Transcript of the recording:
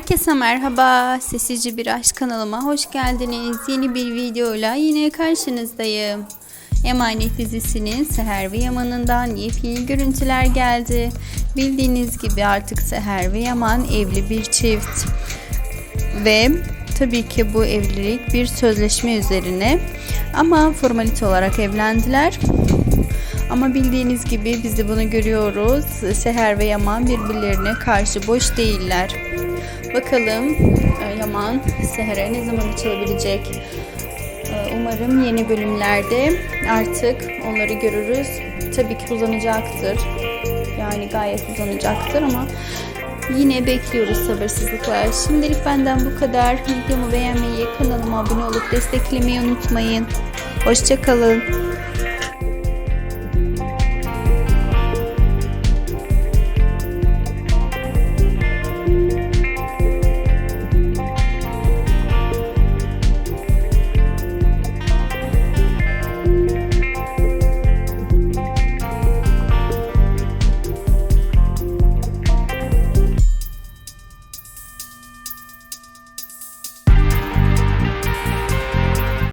Herkese merhaba. Sessizce Bir Aşk kanalıma hoş geldiniz. Yeni bir videoyla yine karşınızdayım. Emanet dizisinin Seher ve Yaman'ından yepyeni görüntüler geldi. Bildiğiniz gibi artık Seher ve Yaman evli bir çift. Ve tabii ki bu evlilik bir sözleşme üzerine ama formalite olarak evlendiler. Ama bildiğiniz gibi biz de bunu görüyoruz. Seher ve Yaman birbirlerine karşı boş değiller. Bakalım e, Yaman Seher'e ne zaman açılabilecek? E, Umarım yeni bölümlerde artık onları görürüz. Tabii ki uzanacaktır. Yani gayet uzanacaktır ama yine bekliyoruz sabırsızlıkla. Şimdilik benden bu kadar. Videomu beğenmeyi, kanalıma abone olup desteklemeyi unutmayın. Hoşçakalın.